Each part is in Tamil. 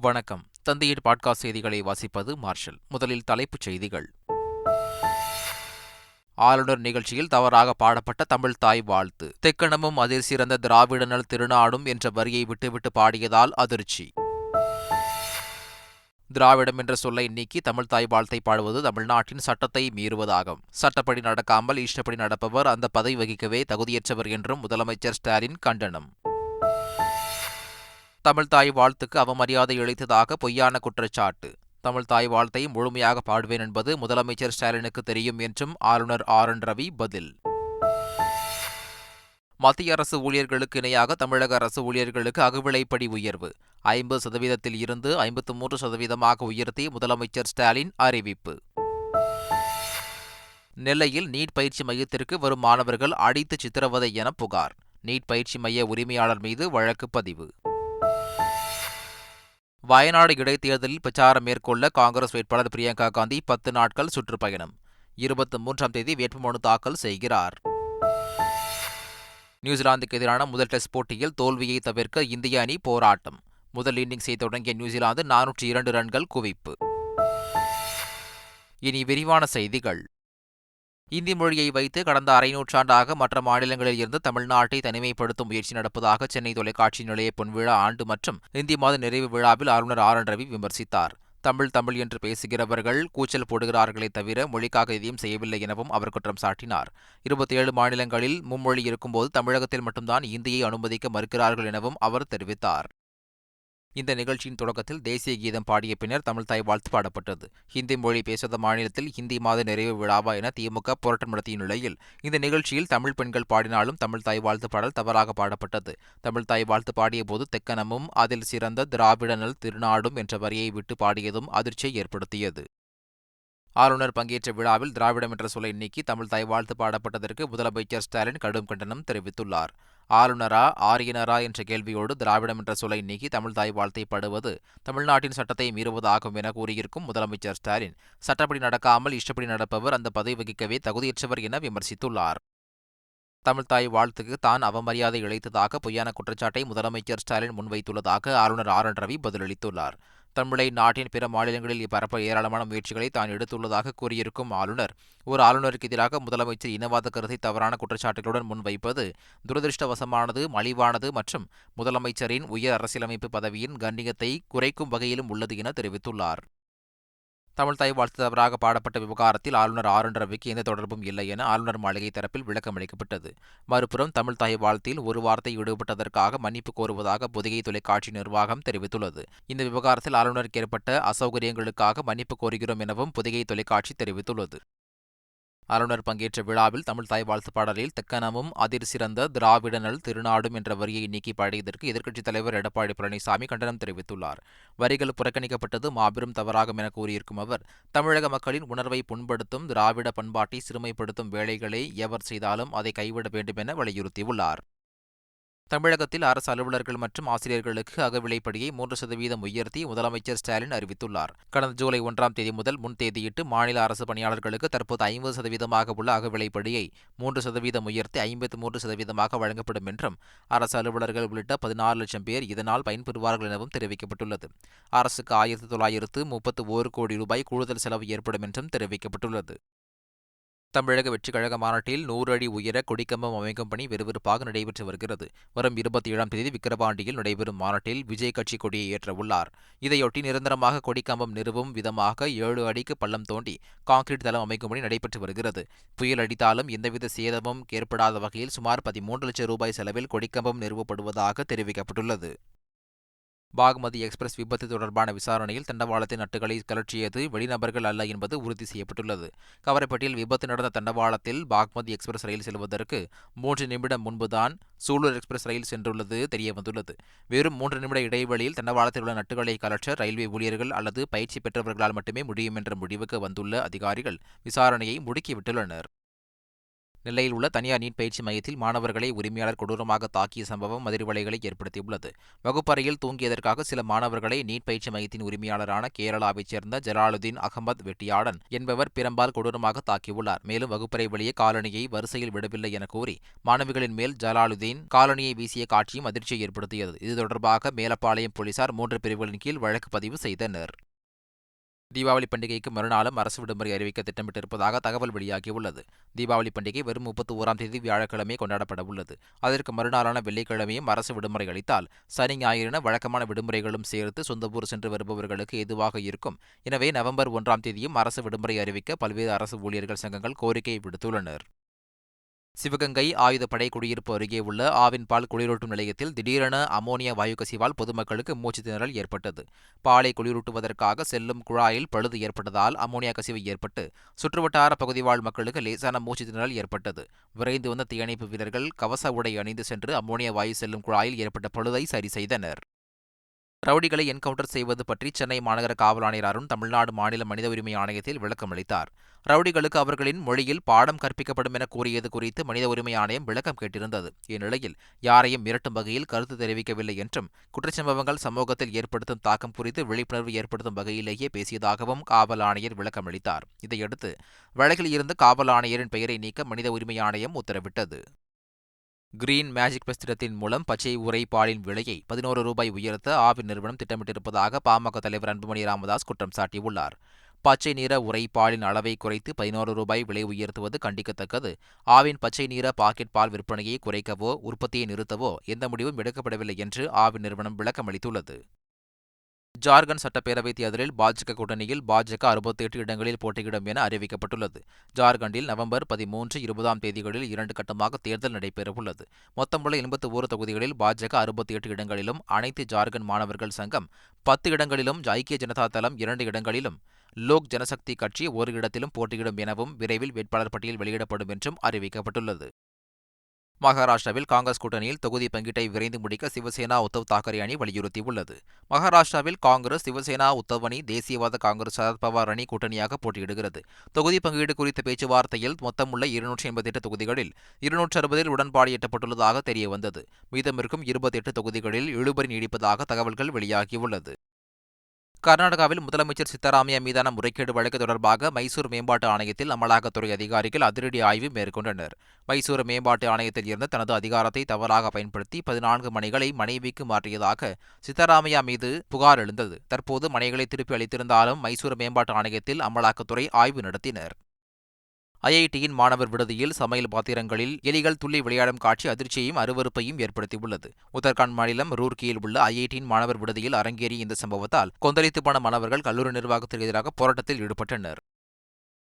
வணக்கம். தந்தையின் பாட்காஸ்ட் செய்திகளை வாசிப்பது மார்ஷல். முதலில் தலைப்புச் செய்திகள். ஆளுநர் நிகழ்ச்சியில் தவறாக பாடப்பட்ட தமிழ் தாய் வாழ்த்து. தெக்கணமும் அதில் சிறந்த திராவிடனல் திருநாடும் என்ற வரியை விட்டுவிட்டு பாடியதால் அதிர்ச்சி. திராவிடம் என்ற சொல்லை நீக்கி தமிழ் தாய் வாழ்த்தை பாடுவது தமிழ்நாட்டின் சட்டத்தை மீறுவதாகும். சட்டப்படி நடக்காமல் இஷ்டப்படி நடப்பவர் அந்த பதவி வகிக்கவே தகுதியற்றவர் என்றும் முதலமைச்சர் ஸ்டாலின் கண்டனம். தமிழ்தாய் வாழ்த்துக்கு அவமரியாதை இழைத்ததாக பொய்யான குற்றச்சாட்டு. தமிழ்தாய் வாழ்த்தை முழுமையாக பாடுவேன் என்பது முதலமைச்சர் ஸ்டாலினுக்கு தெரியும் என்றும் ஆளுநர் ஆர் என் ரவி பதில். மத்திய அரசு ஊழியர்களுக்கு இணையாக தமிழக அரசு ஊழியர்களுக்கு அகுவிலைப்படி உயர்வு. ஐம்பது சதவீதத்தில் இருந்து ஐம்பத்து மூன்று சதவீதமாக உயர்த்தி முதலமைச்சர் ஸ்டாலின் அறிவிப்பு. நெல்லையில் நீட் பயிற்சி மையத்திற்கு வரும் மாணவர்கள் அடித்து சித்திரவதை என புகார். நீட் பயிற்சி மைய உரிமையாளர் மீது வழக்கு பதிவு. வயநாடு இடைத்தேர்தலில் பிரச்சாரம் மேற்கொள்ள காங்கிரஸ் வேட்பாளர் பிரியங்கா காந்தி பத்து நாட்கள் சுற்றுப்பயணம். இருபத்தி மூன்றாம் தேதி வேட்புமனு தாக்கல் செய்கிறார். நியூசிலாந்துக்கு எதிரான முதல் டெஸ்ட் போட்டியில் தோல்வியை தவிர்க்க இந்திய அணி போராட்டம். முதல் இன்னிங்ஸை தொடங்கிய நியூசிலாந்து நானூற்றி இரண்டு ரன்கள் குவிப்பு. இனி விரிவான செய்திகள். இந்தி மொழியை வைத்து கடந்த அரை நூற்றாண்டாக மற்ற மாநிலங்களில் இருந்து தமிழ்நாட்டை தனிமைப்படுத்தும் முயற்சி நடப்பதாக சென்னை தொலைக்காட்சி நிலைய பொன்விழா ஆண்டு மற்றும் இந்தி மாத நிறைவு விழாவில் ஆளுநர் ஆர். என். ரவி விமர்சித்தார். தமிழ் தமிழ் என்று பேசுகிறவர்கள் கூச்சல் போடுகிறார்களே தவிர மொழிக்காக எதையும் செய்யவில்லை எனவும் அவர் குற்றம் சாட்டினார். இருபத்தி ஏழு மாநிலங்களில் மும்மொழி இருக்கும்போது தமிழகத்தில் மட்டும்தான் இந்தியை அனுமதிக்க மறுக்கிறார்கள் எனவும் அவர் தெரிவித்தார். இந்த நிகழ்ச்சியின் தொடக்கத்தில் தேசிய கீதம் பாடிய பின்னர் தமிழ் தாய் வாழ்த்து பாடப்பட்டது. ஹிந்தி மொழி பேசாத மாநிலத்தில் ஹிந்தி மாத நிறைவு விழாவா என திமுக போராட்டம் நடத்திய நிலையில் இந்த நிகழ்ச்சியில் தமிழ் பெண்கள் பாடினாலும் தமிழ் தாய் வாழ்த்து பாடல் தவறாக பாடப்பட்டது. தமிழ் தாய் வாழ்த்து பாடிய போது தெக்கனமும் அதில் சிறந்த திராவிடனல் திருநாடும் என்ற வரியை விட்டு பாடியதும் அதிர்ச்சியை ஏற்படுத்தியது. ஆளுநர் பங்கேற்ற விழாவில் திராவிடம் என்ற சொல்லை நீக்கி தமிழ் தாய் வாழ்த்து பாடப்பட்டதற்கு முதலமைச்சர் ஸ்டாலின் கடும் கண்டனம் தெரிவித்துள்ளார். ஆளுநரா ஆரியனரா என்ற கேள்வியோடு திராவிடம் என்ற சொல்லை நீக்கி தமிழ் தாய் வாழ்த்தை படுவது தமிழ்நாட்டின் சட்டத்தை மீறுவதாகும் என கூறியிருக்கும் முதலமைச்சர் ஸ்டாலின். சட்டப்படி நடக்காமல் இஷ்டப்படி நடப்பவர் அந்த பதவி வகிக்கவே தகுதியற்றவர் என விமர்சித்துள்ளார். தமிழ்தாய் வாழ்த்துக்கு தான் அவமரியாதை இழைத்ததாக பொய்யான குற்றச்சாட்டை முதலமைச்சர் ஸ்டாலின் முன்வைத்துள்ளதாக ஆளுநர் ஆர் என் ரவி பதிலளித்துள்ளார். தமிழை நாட்டின் பிற மாநிலங்களில் பரப்ப ஏராளமான முயற்சிகளை தான் எடுத்துள்ளதாக கூறியிருக்கும் ஆளுநர். ஒரு ஆளுநருக்கு எதிராக முதலமைச்சர் இனவாத கருத்தை தவறான குற்றச்சாட்டுகளுடன் முன்வைப்பது துரதிருஷ்டவசமானது மலிவானது மற்றும் முதலமைச்சரின் உயர் அரசியலமைப்பு பதவியின் கண்ணியத்தை குறைக்கும் வகையிலும் உள்ளது என தெரிவித்துள்ளார். தமிழ் தாய் வாழ்த்து தவறாக பாடப்பட்ட விவகாரத்தில் ஆளுநர் ஆர் ரவிக்கு எந்த தொடர்பும் இல்லை என ஆளுநர் மாளிகை தரப்பில் விளக்கம் அளிக்கப்பட்டது. மறுபுறம் தமிழ் தாய் வாழ்த்தில் ஒரு வார்த்தை ஈடுபட்டதற்காக மன்னிப்பு கோருவதாக புதுகை தொலைக்காட்சி நிர்வாகம் தெரிவித்துள்ளது. இந்த விவகாரத்தில் ஆளுநருக்கு ஏற்பட்ட அசௌகரியங்களுக்காக மன்னிப்பு கோருகிறோம் எனவும் புதுகை தொலைக்காட்சி தெரிவித்துள்ளது. ஆளுநர் பங்கேற்ற விழாவில் தமிழ் தாய் வாழ்த்து பாடலில் தெக்கனமும் அதிர் சிறந்த திராவிடனல் திருநாடும் என்ற வரியை நீக்கி பாடியதற்கு எதிர்க்கட்சித் தலைவர் எடப்பாடி பழனிசாமி கண்டனம் தெரிவித்துள்ளார். வரிகள் புறக்கணிக்கப்பட்டது மாபெரும் தவறாகும் என கூறியிருக்கும் அவர் தமிழக மக்களின் உணர்வை புண்படுத்தும் திராவிட பண்பாட்டை சிறுமைப்படுத்தும் வேலைகளை எவர் செய்தாலும் அதை கைவிட வேண்டும் என வலியுறுத்தியுள்ளார். தமிழகத்தில் அரசு அலுவலர்கள் மற்றும் ஆசிரியர்களுக்கு அகவிலைப்படியை மூன்று சதவீதம் உயர்த்தி முதலமைச்சர் ஸ்டாலின் அறிவித்துள்ளார். கடந்த ஜூலை ஒன்றாம் தேதி முதல் முன் தேதியிட்டு மாநில அரசு பணியாளர்களுக்கு தற்போது ஐம்பது சதவீதமாக உள்ள அகவிலைப்படியை மூன்று சதவீதம் உயர்த்தி ஐம்பத்தி மூன்று சதவீதமாக வழங்கப்படும் என்றும் அரசு அலுவலர்கள் உள்ளிட்ட பதினாறு லட்சம் பேர் இதனால் பயன்பெறுவார்கள் எனவும் தெரிவிக்கப்பட்டுள்ளது. அரசுக்கு ஆயிரத்தி தொள்ளாயிரத்து முப்பத்து ஓரு கோடி ரூபாய் கூடுதல் செலவு ஏற்படும் என்றும் தெரிவிக்கப்பட்டுள்ளது. தமிழக வெற்றிக் கழக மாநாட்டில் நூறு அடி உயர கொடிக்கம்பம் அமைக்கும் பணி விறுவிறுப்பாக நடைபெற்று வருகிறது. வரும் இருபத்தி ஏழாம் தேதி விக்கிரவாண்டியில் நடைபெறும் மாநாட்டில் விஜய் கட்சி கொடியை ஏற்றவுள்ளார் இதையொட்டி நிரந்தரமாக கொடிக்கம்பம் நிறுவும் விதமாக ஏழு அடிக்கு பள்ளம் தோண்டி கான்கிரீட் தளம் அமைக்கும் பணி நடைபெற்று வருகிறது. புயல் அடித்தாலும் எந்தவித சேதமும் ஏற்படாத வகையில் சுமார் பதிமூன்று லட்சம் ரூபாய் செலவில் கொடிக்கம்பம் நிறுவப்படுவதாக தெரிவிக்கப்பட்டுள்ளது. பாக்மதி எக்ஸ்பிரஸ் விபத்து தொடர்பான விசாரணையில் தண்டவாளத்தின் நட்டுகளை கலற்றியது வெளிநபர்கள் அல்ல என்பது உறுதி செய்யப்பட்டுள்ளது. கவரைப்பட்டியில் விபத்து நடந்த தண்டவாளத்தில் பாக்மதி எக்ஸ்பிரஸ் ரயில் செல்வதற்கு மூன்று நிமிடம் முன்புதான் சூலூர் எக்ஸ்பிரஸ் ரயில் சென்றுள்ளது தெரியவந்துள்ளது. வெறும் மூன்று நிமிட இடைவெளியில் தண்டவாளத்தில் உள்ள நட்டுகளை கலற்ற ரயில்வே ஊழியர்கள் அல்லது பயிற்சி பெற்றவர்களால் மட்டுமே முடியும் என்ற முடிவுக்கு வந்துள்ள அதிகாரிகள் விசாரணையை முடுக்கிவிட்டுள்ளனர். நெல்லையில் உள்ள தனியார் நீட் பயிற்சி மையத்தில் மாணவர்களை உரிமையாளர் கொடூரமாக தாக்கிய சம்பவம் அதிர்வலைகளை ஏற்படுத்தியுள்ளது. வகுப்பறையில் தூங்கியதற்காக சில மாணவர்களை நீட் பயிற்சி மையத்தின் உரிமையாளரான கேரளாவைச் சேர்ந்த ஜலாலுதீன் அகமது வெட்டியாடன் என்பவர் பிரம்பால் கொடூரமாக தாக்கியுள்ளார். மேலும் வகுப்பறை வெளியே காலணியை வரிசையில் விடவில்லை என கூறி மாணவிகளின் மேல் ஜலாலுதீன் காலணியை வீசிய காட்சியும் அதிர்ச்சியை ஏற்படுத்தியது. இது தொடர்பாக மேலப்பாளையம் போலீசார் மூன்று பிரிவுகளின் கீழ் வழக்கு பதிவு செய்தனர். தீபாவளி பண்டிகைக்கு மறுநாளும் அரசு விடுமுறை அறிவிக்க திட்டமிட்டிருப்பதாக தகவல் வெளியாகியுள்ளது. தீபாவளி பண்டிகை வரும் முப்பத்தி ஓராம் தேதி வியாழக்கிழமை கொண்டாடப்பட உள்ளது. அதற்கு மறுநாளான வெள்ளிக்கிழமையும் அரசு விடுமுறை அளித்தால் சனி ஞாயிறின வழக்கமான விடுமுறைகளும் சேர்த்து சொந்த ஊர் சென்று வருபவர்களுக்கு எதுவாக இருக்கும். எனவே நவம்பர் ஒன்றாம் தேதியும் அரசு விடுமுறை அறிவிக்க பல்வேறு அரசு ஊழியர்கள் சங்கங்கள் கோரிக்கை விடுத்துள்ளனர். சிவகங்கை ஆயுதப்படை குடியிருப்பு அருகே உள்ள ஆவின் பால் குளிரூட்டும் நிலையத்தில் திடீரென அமோனியா வாயு கசிவால் பொதுமக்களுக்கு மூச்சு திணறல் ஏற்பட்டது. பாலை குளிரூட்டுவதற்காக செல்லும் குழாயில் பழுது ஏற்பட்டதால் அமோனியா கசிவு ஏற்பட்டு சுற்றுவட்டார பகுதி வாழ் மக்களுக்கு லேசான மூச்சு திணறல் ஏற்பட்டது. விரைந்து வந்த தீயணைப்பு வீரர்கள் கவச உடை அணிந்து சென்று அமோனியா வாயு செல்லும் குழாயில் ஏற்பட்ட பழுதை சரி செய்தனர். ரவுடிகளை என்கவுண்டர் செய்வது பற்றி சென்னை மாநகர காவல் ஆணையர் அருண் தமிழ்நாடு மாநில மனித உரிமை ஆணையத்தில் விளக்கம் அளித்தார். ரவுடிகளுக்கு அவர்களின் மொழியில் பாடம் கற்பிக்கப்படும் என கூறியது குறித்து மனித உரிமை ஆணையம் விளக்கம் கேட்டிருந்தது. இந்நிலையில் யாரையும் மிரட்டும் வகையில் கருத்து தெரிவிக்கவில்லை என்றும் குற்றச்சம்பவங்கள் சமூகத்தில் ஏற்படுத்தும் தாக்கம் குறித்து விழிப்புணர்வு ஏற்படுத்தும் வகையிலேயே பேசியதாகவும் காவல் ஆணையர் விளக்கம் அளித்தார். இதையடுத்து வழக்கில் இருந்து காவல் ஆணையரின் பெயரை நீக்க மனித உரிமை ஆணையம் உத்தரவிட்டது. கிரீன் மேஜிக் பிளஸ் திட்டத்தின் மூலம் பச்சை உரை பாலின் விலையை பதினோரு ரூபாய் உயர்த்த ஆவின் நிறுவனம் திட்டமிட்டிருப்பதாக பாமக தலைவர் அன்புமணி ராமதாஸ் குற்றம் சாட்டியுள்ளார். பச்சை நிற உரை பாலின் அளவை குறைத்து பதினோரு ரூபாய் விலை உயர்த்துவது கண்டிக்கத்தக்கது. ஆவின் பச்சை நிற பாக்கெட் பால் விற்பனையை குறைக்கவோ உற்பத்தியை நிறுத்தவோ எந்த முடிவும் எடுக்கப்படவில்லை என்று ஆவின் நிறுவனம் விளக்கமளித்துள்ளது. ஜார்க்கண்ட் சட்டப்பேரவைத் தேர்தலில் பாஜக கூட்டணியில் பாஜக அறுபத்தி எட்டு இடங்களில் போட்டியிடும் என அறிவிக்கப்பட்டுள்ளது. ஜார்க்கண்டில் நவம்பர் பதிமூன்று இருபதாம் தேதிகளில் இரண்டு கட்டமாக தேர்தல் நடைபெறவுள்ளது. மொத்தமுள்ள எண்பத்தி ஓரு தொகுதிகளில் பாஜக அறுபத்தி எட்டு இடங்களிலும் அனைத்து ஜார்க்கண்ட் மாணவர்கள் சங்கம் பத்து இடங்களிலும் ஐக்கிய ஜனதா தளம் இரண்டு இடங்களிலும் லோக் ஜனசக்தி கட்சி ஒரு இடத்திலும் போட்டியிடும் எனவும் விரைவில் வேட்பாளர் பட்டியல் வெளியிடப்படும் என்றும் அறிவிக்கப்பட்டுள்ளது. மகாராஷ்டிராவில் காங்கிரஸ் கூட்டணியில் தொகுதி பங்கீட்டை விரைந்து முடிக்க சிவசேனா உத்தவ் தாக்கரே அணி வலியுறுத்தியுள்ளது. மகாராஷ்டிராவில் காங்கிரஸ் சிவசேனா உத்தவ் அணி தேசியவாத காங்கிரஸ் சரத்பவார் அணி கூட்டணியாக போட்டியிடுகிறது. தொகுதி பங்கீடு குறித்த பேச்சுவார்த்தையில் மொத்தமுள்ள இருநூற்றி எண்பத்தெட்டு தொகுதிகளில் இருநூற்றி அறுபதில் உடன்பாடு எட்டப்பட்டுள்ளதாக தெரியவந்தது. மீதமிருக்கும் இருபத்தி எட்டு தொகுதிகளில் இழுபறி நீடிப்பதாக தகவல்கள் வெளியாகியுள்ளது. கர்நாடகாவில் முதலமைச்சர் சித்தராமையா மீதான முறைகேடு வழக்கு தொடர்பாக மைசூர் மேம்பாட்டு ஆணையத்தில் அமலாக்கத்துறை அதிகாரிகள் அதிரடி ஆய்வு மேற்கொண்டனர். மைசூர் மேம்பாட்டு ஆணையத்தில் இருந்து தனது அதிகாரத்தை தவறாக பயன்படுத்தி பதினான்கு மனைகளை மனைவிக்கு மாற்றியதாக சித்தராமையா மீது புகார் எழுந்தது. தற்போது மனைகளை திருப்பி அளித்திருந்தாலும் மைசூர் மேம்பாட்டு ஆணையத்தில் அமலாக்கத்துறை ஆய்வு நடத்தினர். ஐஐடியின் மாணவர் விடுதியில் சமையல் பாத்திரங்களில் எலிகள் துள்ளி விளையாடும் காட்சி அதிர்ச்சியையும் அருவறுப்பையும் ஏற்படுத்தியுள்ளது. உத்தரகாண்ட் மாநிலம் ரூர்கியில் உள்ள ஐஐடியின் மாணவர் விடுதியில் அரங்கேறிய இந்த சம்பவத்தால் கொந்தளித்து போன மாணவர்கள் கல்லூரி நிர்வாகத்திற்கு எதிராக போராட்டத்தில் ஈடுபட்டனர்.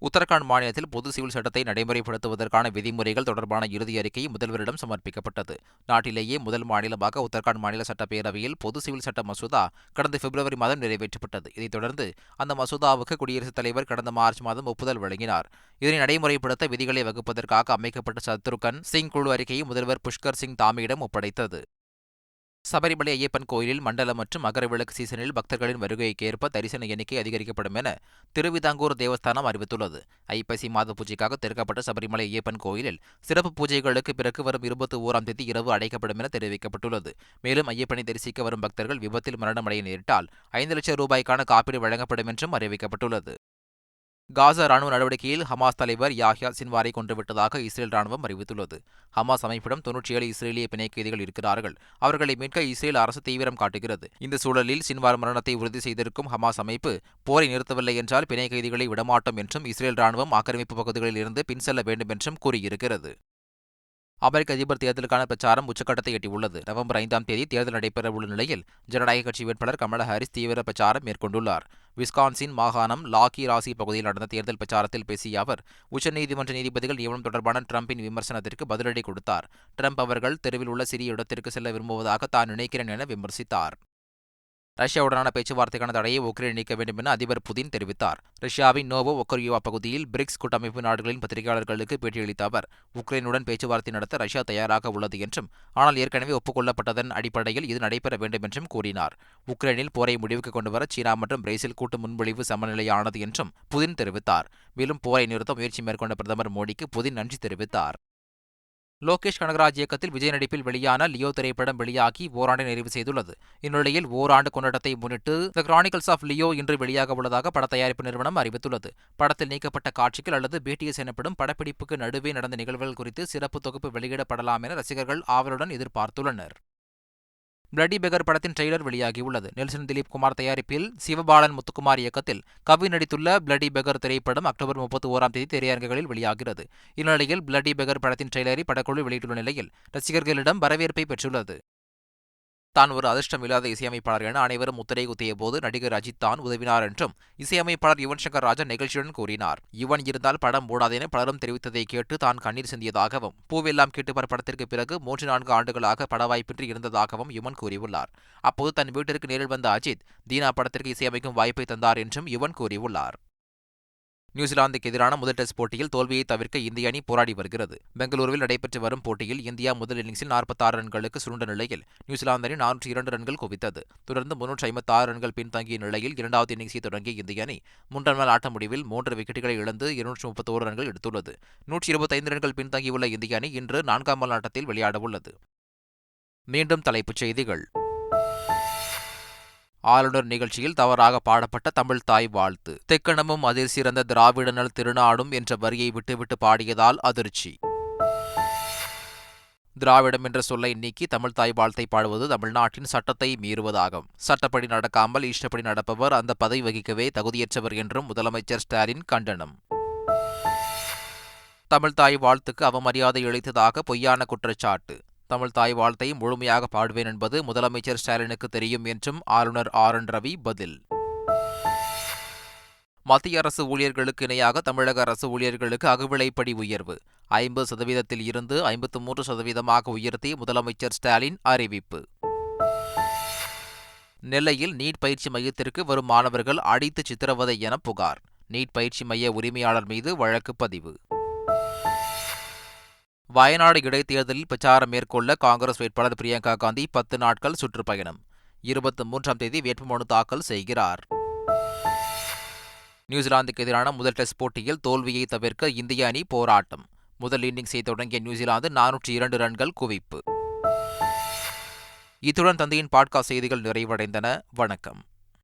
உத்தரகாண்ட் மாநிலத்தில் பொது சிவில் சட்டத்தை நடைமுறைப்படுத்துவதற்கான விதிமுறைகள் தொடர்பான இறுதி அறிக்கை முதல்வரிடம் சமர்ப்பிக்கப்பட்டது. நாட்டிலேயே முதல் மாநிலமாக உத்தரகாண்ட் மாநில சட்டப்பேரவையில் பொது சிவில் சட்ட மசோதா கடந்த பிப்ரவரி மாதம் நிறைவேற்றப்பட்டது. இதைத் தொடர்ந்து அந்த மசோதாவுக்கு குடியரசுத் தலைவர் கடந்த மார்ச் மாதம் ஒப்புதல் வழங்கினார். இதனை நடைமுறைப்படுத்த விதிகளை வகுப்பதற்காக அமைக்கப்பட்ட சத்ருகன் சிங் குழு அறிக்கையை முதல்வர் புஷ்கர் சிங் தாமியிடம் ஒப்படைத்தது. சபரிமலை ஐயப்பன் கோயிலில் மண்டல மற்றும் மகரவிளக்கு சீசனில் பக்தர்களின் வருகைக்கு ஏற்ப தரிசன எண்ணிக்கை அதிகரிக்கப்படும் என திருவிதாங்கூர் தேவஸ்தானம் அறிவித்துள்ளது. ஐப்பசி மாத பூஜைக்காக திறக்கப்பட்ட சபரிமலை ஐயப்பன் கோயிலில் சிறப்பு பூஜைகளுக்கு பிறகு வரும் இருபத்தி ஓராம் தேதி இரவு அடைக்கப்படும் என தெரிவிக்கப்பட்டுள்ளது. மேலும் ஐயப்பனை தரிசிக்க வரும் பக்தர்கள் விபத்தில் மரணமடைய நேரிட்டால் ஐந்து லட்சம் ரூபாய்க்கான காப்பீடு வழங்கப்படும் என்றும் அறிவிக்கப்பட்டுள்ளது. காசா ராணுவ நடவடிக்கையில் ஹமாஸ் தலைவர் யாஹ்யா சின்வாரை கொன்றுவிட்டதாக இஸ்ரேல் ராணுவம் அறிவித்துள்ளது. ஹமாஸ் அமைப்பிடம் தொன்னூற்றி ஏழு இஸ்ரேலிய பிணை கைதிகள் இருக்கிறார்கள். அவர்களை மீட்க இஸ்ரேல் அரசு தீவிரம் காட்டுகிறது. இந்த சூழலில் சின்வார் மரணத்தை உறுதி செய்திருக்கும் ஹமாஸ் அமைப்பு போரை நிறுத்தவில்லை என்றால் பிணை கைதிகளை விடமாட்டோம் என்றும் இஸ்ரேல் ராணுவம் ஆக்கிரமிப்பு பகுதிகளில் இருந்து பின் செல்ல வேண்டும் என்றும் கூறியிருக்கிறது. அமெரிக்க அதிபர் தேர்தலுக்கான பிரச்சாரம் உச்சக்கட்டத்தை எட்டியுள்ளது. நவம்பர் ஐந்தாம் தேதி தேர்தல் நடைபெறவுள்ள நிலையில் ஜனநாயக கட்சி வேட்பாளர் கமலா ஹாரிஸ் தீவிர பிரச்சாரம் மேற்கொண்டுள்ளார். விஸ்கான்சின் மாகாணம் லாக்கி ராசி பகுதியில் நடந்த தேர்தல் பிரச்சாரத்தில் பேசிய அவர் உச்சநீதிமன்ற நீதிபதிகள் நியமனம் தொடர்பான டிரம்பின் விமர்சனத்திற்கு பதிலடி கொடுத்தார். டிரம்ப் அவர்கள் தெருவில் உள்ள சிறிய இடத்திற்கு செல்ல விரும்புவதாக தான் நினைக்கிறேன் என விமர்சித்தார். ரஷ்யாவுடனான பேச்சுவார்த்தைக்கான தடையை உக்ரைன் நீக்க வேண்டும் என அதிபர் புதின் தெரிவித்தார். ரஷ்யாவின் நோவோ ஒக்கரியோவா பகுதியில் பிரிக்ஸ் கூட்டமைப்பு நாடுகளின் பத்திரிகையாளர்களுக்கு பேட்டியளித்த அவர் உக்ரைனுடன் பேச்சுவார்த்தை நடத்த ரஷ்யா தயாராக உள்ளது என்றும் ஆனால் ஏற்கனவே ஒப்புக்கொள்ளப்பட்டதன் அடிப்படையில் இது நடைபெற வேண்டும் என்றும் கூறினார். உக்ரைனில் போரை முடிவுக்கு கொண்டுவர சீனா மற்றும் பிரேசில் கூட்டு முன்மொழிவு சமநிலையானது என்றும் புதின் தெரிவித்தார். மேலும் போரை நிறுத்த முயற்சி மேற்கொண்ட பிரதமர் மோடிக்கு புதின் நன்றி தெரிவித்தார். லோகேஷ் கனகராஜ் இயக்கத்தில் விஜய் நடிப்பில் வெளியான லியோ திரைப்படம் வெளியாகி ஓராண்டை நிறைவு செய்துள்ளது. இந்நிலையில் ஓராண்டு கொண்டாட்டத்தை முன்னிட்டு த கிரானிக்கல்ஸ் ஆஃப் லியோ இன்று வெளியாக உள்ளதாக பட தயாரிப்பு நிறுவனம் அறிவித்துள்ளது. படத்தில் நீக்கப்பட்ட காட்சிகள் அல்லது பிடிஎஸ் எனப்படும் படப்பிடிப்புக்கு நடுவே நடந்த நிகழ்வுகள் குறித்து சிறப்பு தொகுப்பு வெளியிடப்படலாம் என ரசிகர்கள் ஆவலுடன் எதிர்பார்த்துள்ளனர். பிளடி பெகர் படத்தின் ட்ரெய்லர் வெளியாகியுள்ளது. நெல்சன் திலீப் குமார் தயாரிப்பில் சிவபாலன் முத்துக்குமார் இயக்கத்தில் கவி நடித்துள்ள பிளடி பெகர் திரைப்படம் அக்டோபர் முப்பத்தி ஓராம் தேதி திரையரங்குகளில் வெளியாகிறது. இந்நிலையில் பிளடி பெகர் படத்தின் ட்ரெய்லரை படக்குழு வெளியிட்டுள்ள நிலையில் ரசிகர்களிடம் வரவேற்பை பெற்றுள்ளது. தான் ஒரு அதிர்ஷ்டம் இல்லாத இசையமைப்பாளர் என அனைவரும் முத்திரை குத்திய போது நடிகர் அஜித் தான் உதவினார் என்றும் இசையமைப்பாளர் யுவன் சங்கர் ராஜா நிகழ்ச்சியுடன் கூறினார். யுவன் இருந்தால் படம் மூடாது என பலரும் தெரிவித்ததை கேட்டு தான் கண்ணீர் சிந்தியதாகவும் பூவெல்லாம் கேட்டுப்பார் படத்திற்கு பிறகு மூன்று நான்கு ஆண்டுகளாக பட வாய்ப்பின்றி இருந்ததாகவும் யுவன் கூறியுள்ளார். அப்போது தன் வீட்டிற்கு நேரில் வந்த அஜித் தீனா படத்திற்கு இசையமைக்கும் வாய்ப்பை தந்தார் என்றும் யுவன் கூறியுள்ளார். நியூசிலாந்துக்கு எதிரான முதல் டெஸ்ட் போட்டியில் தோல்வியை தவிர்க்க இந்திய அணி போராடி வருகிறது. பெங்களூருவில் நடைபெற்று வரும் போட்டியில் இந்தியா முதல் இன்னிங்ஸில் நாற்பத்தாறு ரன்களுக்கு சுருண்ட நிலையில் நியூசிலாந்து அணி நானூற்றி இரண்டு ரன்கள் குவித்தது. தொடர்ந்து முன்னூற்றி ஐம்பத்தி ஆறு ரன்கள் பின்தங்கிய நிலையில் இரண்டாவது இன்னிங்ஸை தொடங்கிய இந்திய அணி மூன்றாம் நாள் ஆட்ட முடிவில் மூன்று விக்கெட்டுகளை இழந்து இருநூற்றி முப்பத்தோரு ரன்கள் எடுத்துள்ளது. நூற்றி இருபத்தைந்து ரன்கள் பின்தங்கியுள்ள இந்திய அணி இன்று நான்காம் நாள் ஆட்டத்தில் விளையாடவுள்ளது. மீண்டும் தலைப்புச் செய்திகள். ஆளுநர் நிகழ்ச்சியில் தவறாக பாடப்பட்ட தமிழ் தாய் வாழ்த்து. தெக்கணமும் அதிர் சிறந்த திராவிடனல் திருநாடும் என்ற வரியை விட்டுவிட்டு பாடியதால் அதிர்ச்சி. திராவிடம் என்ற சொல்லை நீக்கி தமிழ் தாய் வாழ்த்தை பாடுவது தமிழ்நாட்டின் சட்டத்தை மீறுவதாகும். சட்டப்படி நடக்காமல் இஷ்டப்படி நடப்பவர் அந்த பதவி வகிக்கவே தகுதியற்றவர் என்றும் முதலமைச்சர் ஸ்டாலின் கண்டனம். தமிழ் தாய் வாழ்த்துக்கு அவமரியாதை இழைத்ததாக பொய்யான குற்றச்சாட்டு. தமிழ் தாய் வாழ்த்தை முழுமையாக பாடுவேன் என்பது முதலமைச்சர் ஸ்டாலினுக்கு தெரியும் என்றும் ஆளுநர் ஆர் என் ரவி பதில். மத்திய அரசு ஊழியர்களுக்கு இணையாக தமிழக அரசு ஊழியர்களுக்கு அகவிலைப்படி உயர்வு. ஐம்பது சதவீதத்தில் இருந்து ஐம்பத்து மூன்று சதவீதமாக உயர்த்தி முதலமைச்சர் ஸ்டாலின் அறிவிப்பு. நெல்லையில் நீட் பயிற்சி மையத்திற்கு வரும் மாணவர்கள் அடித்து சித்திரவதை என புகார். நீட் பயிற்சி மைய உரிமையாளர் மீது வழக்கு பதிவு. வயநாடு இடைத்தேர்தலில் பிரச்சாரம் மேற்கொள்ள காங்கிரஸ் வேட்பாளர் பிரியங்கா காந்தி பத்து நாட்கள் சுற்றுப்பயணம். இருபத்தி மூன்றாம் தேதி வேட்புமனு தாக்கல் செய்கிறார். நியூசிலாந்துக்கு எதிரான முதல் டெஸ்ட் போட்டியில் தோல்வியை தவிர்க்க இந்திய அணி போராட்டம். முதல் இன்னிங்ஸை தொடங்கிய நியூசிலாந்து நானூற்றி இரண்டு ரன்கள் குவிப்பு. இத்துடன் தந்தையின் பாட்காஸ்ட் செய்திகள் நிறைவடைந்தன. வணக்கம்.